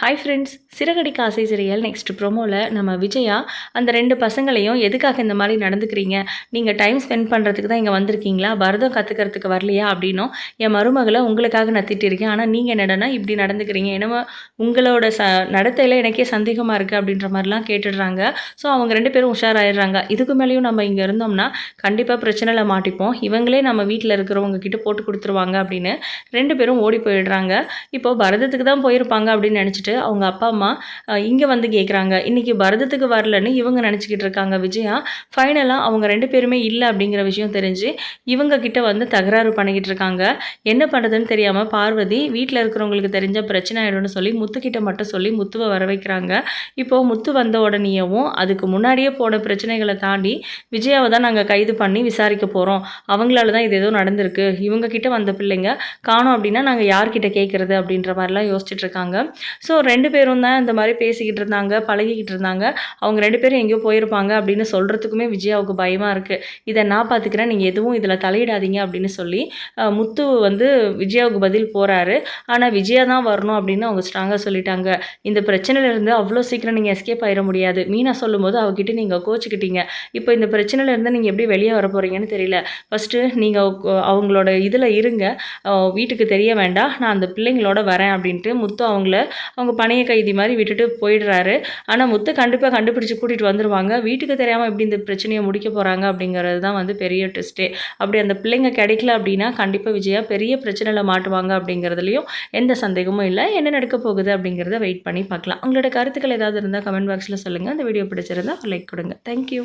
Hi friends சிறகடி ஆசை சிறையல் next ப்ரோமோவில் நம்ம விஜயா அந்த ரெண்டு பசங்களையும் எதுக்காக இந்த மாதிரி நடந்துக்கிறீங்க? நீங்கள் டைம் ஸ்பெண்ட் பண்ணுறதுக்கு தான் இங்கே வந்திருக்கீங்களா? பரதம் கற்றுக்கிறதுக்கு வரலையா? அப்படின்னும் என் மருமகளை உங்களுக்காக நான் திட்டிருக்கேன் ஆனால் நீங்கள் என்னடனா இப்படி நடந்துக்கிறீங்க? என்னமோ உங்களோட ச நடத்தையில் எனக்கே சந்தேகமாக இருக்குது அப்படின்ற மாதிரிலாம் கேட்டுடுறாங்க. ஸோ அவங்க ரெண்டு பேரும் உஷாராயிடுறாங்க. இதுக்கு மேலேயும் நம்ம இங்கே இருந்தோம்னா கண்டிப்பாக பிரச்சனையில் மாட்டிப்போம். இவங்களே நம்ம வீட்டில் இருக்கிறவங்க கிட்ட போட்டு கொடுத்துருவாங்க அப்படின்னு ரெண்டு பேரும் ஓடி போயிடுறாங்க. இப்போ பரதத்துக்கு தான் போயிருப்பாங்க அப்படின்னு நினச்சிட்டு அவங்க அப்பா அம்மா இங்கே வந்து கேட்குறாங்க இன்றைக்கி பரதத்துக்கு வரலன்னு இவங்க நினச்சிக்கிட்டு இருக்காங்க விஜயா. ஃபைனலாக அவங்க ரெண்டு பேருமே இல்லை அப்படிங்கிற விஷயம் தெரிஞ்சு இவங்க கிட்ட வந்து தகராறு பண்ணிக்கிட்டு இருக்காங்க. என்ன பண்ணுறதுன்னு தெரியாமல் பார்வதி வீட்டில் இருக்கிறவங்களுக்கு தெரிஞ்ச பிரச்சனை ஆகிடும்னு சொல்லி முத்துக்கிட்ட மட்டும் சொல்லி முத்துவை வர வைக்கிறாங்க. இப்போது முத்து வந்த உடனேயவும் அதுக்கு முன்னாடியே போன பிரச்சனைகளை தாண்டி விஜயாவை தான் நாங்கள் கைது பண்ணி விசாரிக்க போகிறோம் அவங்களால தான் இது ஏதோ நடந்திருக்கு. இவங்க கிட்ட வந்த பிள்ளைங்க காணோம் அப்படின்னா நாங்கள் யார்கிட்ட கேட்குறது அப்படின்ற மாதிரிலாம் யோசிச்சுட்டு இருக்காங்க. ஸோ ரெண்டு பேரும் தான் இந்த மாதிரி பேசிக்கிட்டு இருந்தாங்க பழகிக்கிட்டு இருந்தாங்க. அவங்க ரெண்டு பேரும் எங்கேயோ போயிருப்பாங்க அப்படின்னு சொல்கிறதுக்குமே விஜயாவுக்கு பயமாக இருக்குது இதை நான் பார்த்துக்கிறேன் நீங்கள் எதுவும் இதில் தலையிடாதீங்க அப்படின்னு சொல்லி முத்து வந்து விஜயாவுக்கு பதில் போகிறாரு ஆனால் விஜயா தான் வரணும் அப்படின்னு அவங்க ஸ்ட்ராங்காக சொல்லிட்டாங்க. இந்த பிரச்சனையிலேருந்து அவ்வளோ சீக்கிரம் நீங்கள் எஸ்கேப் ஆயிட முடியாது. மீனா சொல்லும்போது அவகிட்ட நீங்கள் கோச்சிக்கிட்டீங்க. இப்போ இந்த பிரச்சனையிலேருந்து நீங்கள் எப்படி வெளியே வர போகிறீங்கன்னு தெரியல. ஃபஸ்ட்டு நீங்கள் அவங்களோட இதில் இருங்க. வீட்டுக்கு தெரிய வேண்டாம். நான் அந்த பிள்ளைங்களோட வரேன் அப்படின்ட்டு முத்து அவங்கள அவங்க அவங்க பணைய கைதி மாதிரி விட்டுட்டு போயிடுறாரு. ஆனால் முத்து கண்டிப்பாக கண்டுபிடிச்சி கூட்டிகிட்டு வந்துடுவாங்க வீட்டுக்கு தெரியாமல் எப்படி இந்த பிரச்சனையை முடிக்க போகிறாங்க அப்படிங்கிறது தான் வந்து பெரிய டெஸ்ட்டே அப்படி அந்த பிள்ளைங்க கிடைக்கல அப்படின்னா கண்டிப்பாக விஜயா பெரிய பிரச்சனையில் மாட்டுவாங்க அப்படிங்கிறதுலையும் எந்த சந்தேகமும் இல்லை. என்ன நடக்க போகுது அப்படிங்கிறத வெயிட் பண்ணி பார்க்கலாம். உங்களோட கருத்துக்கள் ஏதாவது இருந்தால் கமெண்ட் பாக்ஸில் சொல்லுங்கள் அந்த வீடியோ பிடிச்சிருந்தா லைக் கொடுங்க. தேங்க்யூ